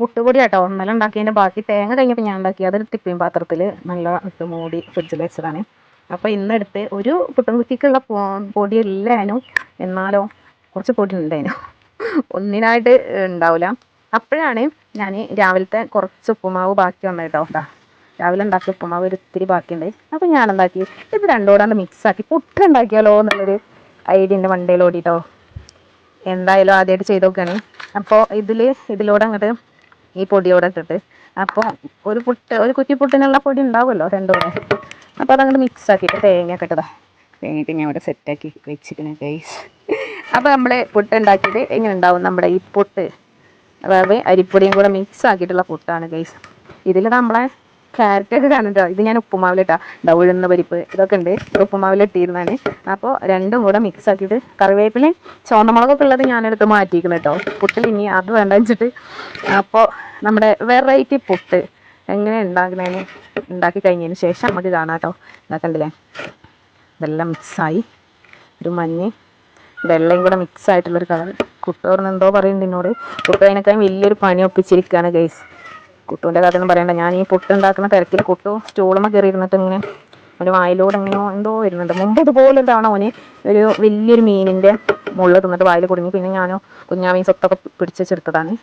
പുട്ടുപൊടി കേട്ടോ ഇന്നലെ ഉണ്ടാക്കിയതിന്റെ ബാക്കി തേങ്ങ കഴിഞ്ഞപ്പോൾ ഞാൻ ഉണ്ടാക്കി. അതൊരു ടിപ്പിംഗ് പാത്രത്തിൽ നല്ല ഇട്ട് മൂടി ഫ്രിഡ്ജിൽ വെച്ചതാണ്. അപ്പോൾ ഇന്നെടുത്ത് ഒരു പുട്ടും കുറ്റിക്കുള്ള പൊടി ഇല്ലായിരുന്നു എന്നാലോ കുറച്ച് പൊടി ഉണ്ടായിരുന്നു ഒന്നിനായിട്ട് ഉണ്ടാവില്ല അപ്പോഴാണ് ഞാൻ രാവിലത്തെ കുറച്ച് ഉപ്പുമാവ് ബാക്കി വന്നത് കേട്ടോ രാവിലെ ഉണ്ടാക്കിയ ഉപ്പുമാവ് ഒരു ഇത്തിരി ബാക്കിയുണ്ട്. അപ്പോൾ ഞാൻ എന്താക്കി ഇത് രണ്ടോടാണ്ട് മിക്സാക്കി. പുട്ട് ഉണ്ടാക്കിയാലോ എന്നുള്ളൊരു ഐഡിയ എന്റെ മണ്ടയിൽ ഓടിട്ടോ എന്തായാലും ആദ്യമായിട്ട് ചെയ്ത് നോക്കുകയാണ് അപ്പോൾ ഇതിൽ ഇതിലൂടെ അങ്ങോട്ട് ഈ പൊടിയോടെ ഇട്ടിട്ട്. അപ്പോൾ ഒരു പുട്ട് ഒരു കുറ്റി പുട്ടിനുള്ള പൊടി ഉണ്ടാവുമല്ലോ രണ്ടുകൂടെ അപ്പോൾ അതങ്ങോട്ട് മിക്സ് ആക്കിയിട്ട് തേങ്ങ ഒക്കെ ഇട്ടതാ. തേങ്ങ ഞാൻ ഇവിടെ സെറ്റാക്കി വെച്ചിരിക്കുന്ന ഗൈസ് അപ്പോൾ നമ്മൾ പുട്ട് ഉണ്ടാക്കിയിട്ട് എങ്ങനെ ഉണ്ടാവും? നമ്മുടെ ഈ പുട്ട് അതായത് അരിപ്പൊടിയും കൂടെ മിക്സ് ആക്കിയിട്ടുള്ള പുട്ടാണ് ഗൈസ് ഇതിൽ നമ്മളെ ക്യാരറ്റ് ഒക്കെ കാണുന്നുണ്ടോ ഇത് ഞാൻ ഉപ്പുമാവിലിട്ടാ. ഉഴുന്ന പരിപ്പ് ഇതൊക്കെ ഉണ്ട്. ഉപ്പുമാവിലിട്ടിരുന്നാണ് അപ്പോൾ രണ്ടും കൂടെ മിക്സ് ആക്കിയിട്ട് കറിവേപ്പിലയും ചുവന്നമുളകൊക്കെ ഉള്ളത് ഞാനെടുത്ത് മാറ്റിയിരിക്കുന്നു കേട്ടോ പുട്ടിൽ ഇനി അത് വേണ്ട വെച്ചിട്ട്. അപ്പോൾ നമ്മുടെ വെറൈറ്റി പുട്ട് എങ്ങനെ ഉണ്ടാക്കുന്നതിന് ഉണ്ടാക്കി കഴിഞ്ഞതിന് ശേഷം നമുക്ക് കാണാം കേട്ടോ ഇതാക്കണ്ടില്ലേ ഇതെല്ലാം മിക്സായി ഒരു മഞ്ഞ്. വെള്ളയും കൂടെ മിക്സ് ആയിട്ടുള്ളൊരു കളർ കുട്ടോറിന് എന്തോ പറയുന്നുണ്ട് എന്നോട് കുട്ടു അതിനേക്കാളും വലിയൊരു പണി ഒപ്പിച്ചിരിക്കുകയാണ് ഗൈസ്. കുട്ടുവിന്റെ കാര്യമൊന്നും പറയണ്ട. ഞാൻ ഈ പുട്ടുണ്ടാക്കുന്ന തിരക്കിൽ കുട്ടു സ്റ്റൂളുമ്മ കയറി ഇരുന്നിട്ട് ഇങ്ങനെ ഒരു വായിലൂടെ എങ്ങനെയോ എന്തോ വരുന്നുണ്ട്. മുമ്പ് ഇതുപോലെ തവണ ഓന് ഒരു വലിയൊരു മീനിന്റെ മുള്ള തിന്നിട്ട് വായിൽ കുടുങ്ങി. പിന്നെ ഞാനോ കുഞ്ഞാമീൻ സ്വത്തൊക്കെ പിടിച്ച് വെച്ചെടുത്തതാണ്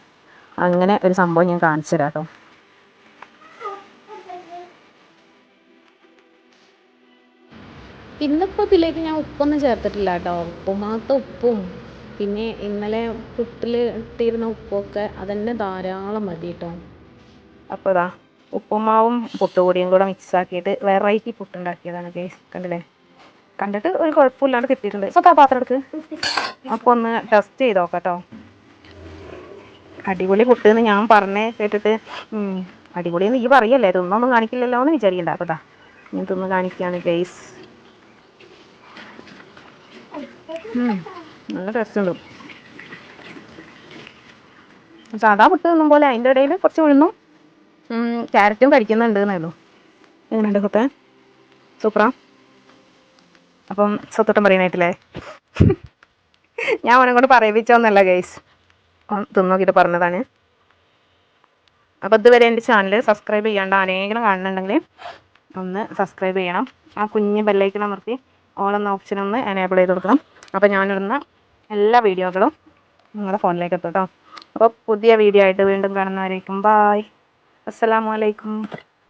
അങ്ങനെ ഒരു സംഭവം ഞാൻ കാണിച്ചു തരാം കേട്ടോ ഇതിലേക്ക് ഞാൻ ഉപ്പൊന്നും ചേർത്തിട്ടില്ല കേട്ടോ. ഉപ്പുമാത്ത ഉപ്പും പിന്നെ ഇന്നലെ പുട്ടിൽ ഇട്ടിരുന്ന ഉപ്പൊക്കെ അതന്നെ ധാരാളം മതി കേട്ടോ. അപ്പോൾ ഇതാ ഉപ്പുമാവും പുട്ടുപൊടിയും കൂടെ മിക്സ് ആക്കിയിട്ട് വെറൈറ്റി പുട്ടുണ്ടാക്കിയതാണ് ഗേസ് കണ്ടില്ലേ? കണ്ടിട്ട് ഒരു കുഴപ്പമില്ലാണ്ട് കിട്ടിയിട്ടുണ്ട്. സ്വത്താ പാത്രം എടുക്ക്? അപ്പോൾ ഒന്ന് ടെസ്റ്റ് ചെയ്ത് നോക്കാം കേട്ടോ അടിപൊളി പുട്ട് എന്ന് ഞാൻ പറഞ്ഞേ കേട്ടിട്ട്. അടിപൊളി എന്ന് ഈ പറയല്ലേ തിന്നൊന്നും കാണിക്കില്ലല്ലോ എന്ന് വിചാരിക്കണ്ട. അപ്പോൾ ഇതാ ഞാൻ തിന്ന് കാണിക്കുകയാണ് ഗേസ് നല്ല ടേസ്റ്റ് ഉണ്ട്. സാധാ പുട്ട് തിന്നും പോലെ അതിന്റെ ഇടയിൽ കുറച്ച് ഉഴുന്നും ക്യാരറ്റും കഴിക്കുന്നുണ്ട് എന്നേ ഉള്ളൂ കൊത്തേ സൂപ്പറാ? അപ്പം സത്തോട്ടം പറയാനായിട്ടില്ലേ ഞാൻ അവനെ കൊണ്ട് പറയിപ്പിച്ചോന്നല്ല ഗൈസ് നോക്കിയിട്ട് പറഞ്ഞതാണ്. അപ്പോൾ ഇതുവരെ എന്റെ ചാനൽ സബ്സ്ക്രൈബ് ചെയ്യാണ്ട് ആരെങ്കിലും കാണുന്നുണ്ടെങ്കിൽ ഒന്ന് സബ്സ്ക്രൈബ് ചെയ്യണം. ആ കുഞ്ഞ് ബെല്ലൈക്കൺ അമർത്തി ഓൾ എന്ന ഓപ്ഷൻ ഒന്ന് എനേബിൾ ചെയ്ത് കൊടുക്കണം. അപ്പോൾ ഞാനിടുന്ന എല്ലാ വീഡിയോകളും നിങ്ങളുടെ ഫോണിലേക്ക് എത്തും കേട്ടോ അപ്പോൾ പുതിയ വീഡിയോ ആയിട്ട് വീണ്ടും കാണുന്നവരേക്കും ബായ് আসসালামু আলাইকুম।